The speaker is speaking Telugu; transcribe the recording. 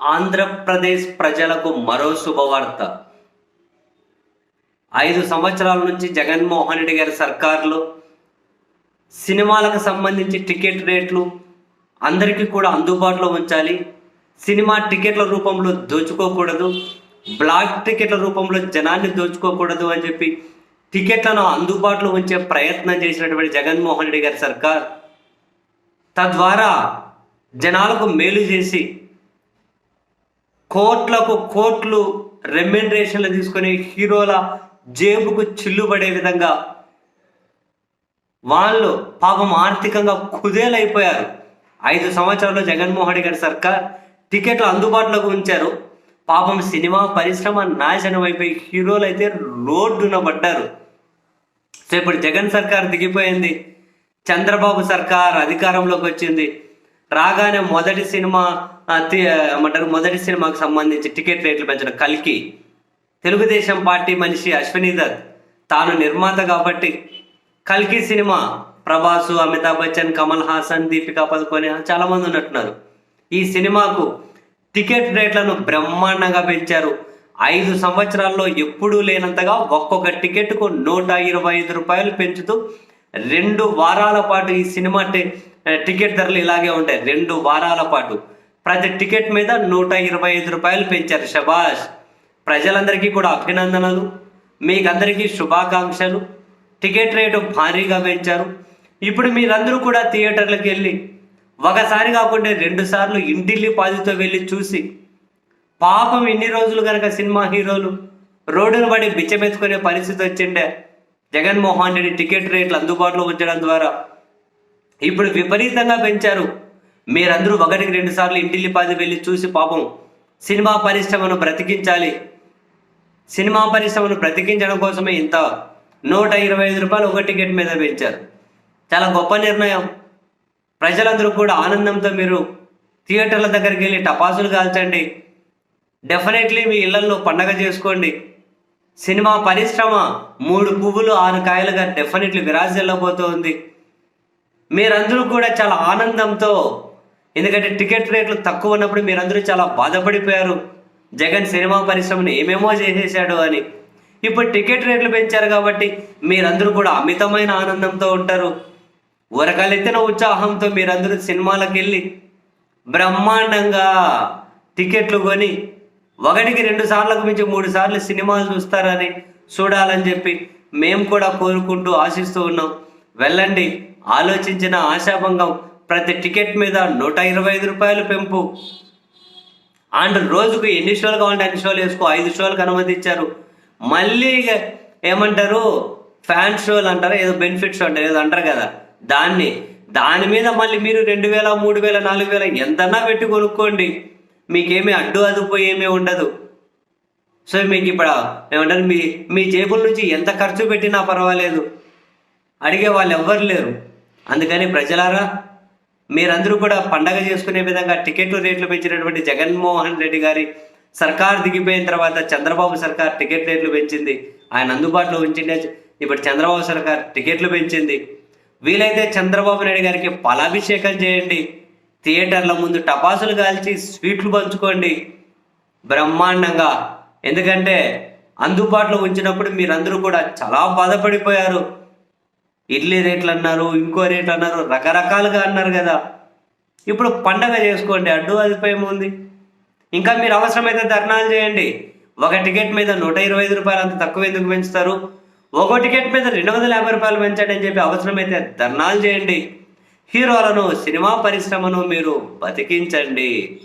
ఆంధ్రప్రదేశ్ ప్రజలకు మరో శుభవార్త. ఐదు సంవత్సరాల నుంచి జగన్మోహన్ రెడ్డి గారి సర్కార్లు సినిమాలకు సంబంధించి టికెట్ రేట్లు అందరికీ కూడా అందుబాటులో ఉంచాలి. సినిమా టికెట్ల రూపంలో దోచుకోకూడదు. బ్లాక్ టికెట్ల రూపంలో జనాన్ని దోచుకోకూడదు అని చెప్పి టికెట్లను అందుబాటులో ఉంచే ప్రయత్నం చేసినటువంటి జగన్మోహన్ రెడ్డి గారి సర్కార్. తద్వారా జనాలకు మేలు చేసి కోట్లకు కోట్లు రెమ్యునరేషన్లు తీసుకొని హీరోల జేబుకు చిల్లుబడే విధంగా వాళ్ళు పాపం ఆర్థికంగా కుదేలైపోయారు. ఐదు సంవత్సరాల్లో జగన్మోహన్ రెడ్డి గారి సర్కార్ టికెట్లు అందుబాటులోకి ఉంచారు. పాపం సినిమా పరిశ్రమ నాశనం అయిపోయి హీరోలు అయితే రోడ్డున పడ్డారు. సో ఇప్పుడు జగన్ సర్కార్ దిగిపోయింది. చంద్రబాబు సర్కార్ అధికారంలోకి వచ్చింది. రాగానే మొదటి సినిమా ఏమంటారు మొదటి సినిమాకు సంబంధించి టికెట్ రేట్లు పెంచడం. కల్కి. తెలుగుదేశం పార్టీ మనిషి అశ్విని దత్ తాను నిర్మాత కాబట్టి కల్కి సినిమా ప్రభాసు అమితాబ్ బచ్చన్ కమల్ హాసన్ దీపికా పదుకొని చాలా మంది ఉన్నట్టున్నారు. ఈ సినిమాకు టికెట్ రేట్లను బ్రహ్మాండంగా పెంచారు. ఐదు సంవత్సరాల్లో ఎప్పుడూ లేనంతగా ఒక్కొక్క టికెట్కు నూట ఇరవై ఐదు రూపాయలు పెంచుతూ రెండు వారాల పాటు ఈ సినిమా టికెట్ ధరలు ఇలాగే ఉంటాయి. రెండు వారాల పాటు. ప్రతి టికెట్ మీద నూట ఇరవై ఐదు రూపాయలు పెంచారు శబాష్ ప్రజలందరికీ కూడా అభినందనలు. మీకందరికీ శుభాకాంక్షలు. టికెట్ రేటు భారీగా పెంచారు. ఇప్పుడు మీరందరూ కూడా థియేటర్లకు వెళ్ళి ఒకసారి కాకుండా రెండుసార్లు ఇంటిల్లి పాదితో వెళ్ళి చూసి పాపం ఇన్ని రోజులు కనుక సినిమా హీరోలు రోడ్డును పడి బిచ్చమెత్తుకునే పరిస్థితి వచ్చిండే జగన్మోహన్ రెడ్డి టికెట్ రేట్లు అందుబాటులో ఉంచడం ద్వారా ఇప్పుడు విపరీతంగా పెంచారు మీరందరూ ఒకటికి రెండు సార్లు ఇంటిల్లి పాది వెళ్ళి చూసి పాపం సినిమా పరిశ్రమను బ్రతికించాలి. సినిమా పరిశ్రమను బ్రతికించడం కోసమే ఇంత నూట ఇరవై ఐదు రూపాయలు ఒక టికెట్ మీద పెంచారు. చాలా గొప్ప నిర్ణయం. ప్రజలందరూ కూడా ఆనందంతో మీరు థియేటర్ల దగ్గరికి వెళ్ళి టపాసులు కాల్చండి. డెఫినెట్లీ మీ ఇళ్ళలో పండగ చేసుకోండి. సినిమా పరిశ్రమ మూడు పువ్వులు ఆరు కాయలుగా డెఫినెట్లీ విరాజిల్లబోతోంది. మీరందరూ కూడా చాలా ఆనందంతో ఎందుకంటే టికెట్ రేట్లు తక్కువ ఉన్నప్పుడు మీరందరూ చాలా బాధపడిపోయారు. జగన్ సినిమా పరిశ్రమను ఏమేమో చేసేసాడు అని. ఇప్పుడు టికెట్ రేట్లు పెంచారు కాబట్టి మీరందరూ కూడా అమితమైన ఆనందంతో ఉంటారు. ఉరకలెత్తిన ఉత్సాహంతో మీరందరూ సినిమాలకు వెళ్ళి బ్రహ్మాండంగా టికెట్లు కొని ఒకటికి రెండు సార్లకు మించి మూడు సార్లు సినిమాలు చూస్తారని చూడాలని చెప్పి మేము కూడా కోరుకుంటూ ఆశిస్తూ ఉన్నాం. వెళ్ళండి ఆలోచించిన ఆశాభంగం ప్రతి టికెట్ మీద నూట ఇరవై ఐదు రూపాయలు పెంపు. అండ్ రోజుకు ఎన్ని షోలు కావాలంటే అన్ని షోలు వేసుకో ఐదు షోలకు అనుమతి ఇచ్చారు. మళ్ళీ ఇక ఏమంటారు? ఫ్యాన్ షోలు అంటారు? ఏదో బెనిఫిట్ షో అంటారు ఏదో అంటారు కదా. దాన్ని దాని మీద మళ్ళీ మీరు రెండు వేల మూడు వేల నాలుగు వేల ఎంతన్నా పెట్టి కొనుక్కోండి. మీకేమీ అడ్డు అదుపు ఏమీ ఉండదు. సో మీకు ఇప్పుడు ఏమంటారు? మీ మీ జేబుల నుంచి ఎంత ఖర్చు పెట్టినా పర్వాలేదు. అడిగే వాళ్ళు ఎవ్వరు లేరు. అందుకని ప్రజలారా మీరందరూ కూడా పండగ చేసుకునే విధంగా టికెట్లు రేట్లు పెంచినటువంటి జగన్మోహన్ రెడ్డి గారి సర్కార్ దిగిపోయిన తర్వాత చంద్రబాబు సర్కార్ టికెట్ రేట్లు పెంచింది. ఆయన అందుబాటులో ఉంచిండే. ఇప్పుడు చంద్రబాబు సర్కార్ టికెట్లు పెంచింది. వీలైతే చంద్రబాబు నాయుడు గారికి ఫలాభిషేకం చేయండి. థియేటర్ల ముందు టపాసులు కాల్చి స్వీట్లు పంచుకోండి. బ్రహ్మాండంగా. ఎందుకంటే అందుబాటులో ఉంచినప్పుడు మీరందరూ కూడా చాలా బాధపడిపోయారు. ఇడ్లీ రేట్లు అన్నారు ఇంకో రేట్లు అన్నారు రకరకాలుగా అన్నారు కదా. ఇప్పుడు పండగ చేసుకోండి అడ్డు అదిపోయేం ఉంది. ఇంకా మీరు అవసరమైతే ధర్నాలు చేయండి. ఒక టికెట్ మీద నూట ఇరవై ఐదు రూపాయలు అంత తక్కువ ఎందుకు పెంచుతారు? ఒక టికెట్ మీద రెండు వందల యాభై రూపాయలు పెంచండి అని చెప్పి అవసరమైతే ధర్నాలు చేయండి. హీరోలను సినిమా పరిశ్రమను మీరు బతికించండి.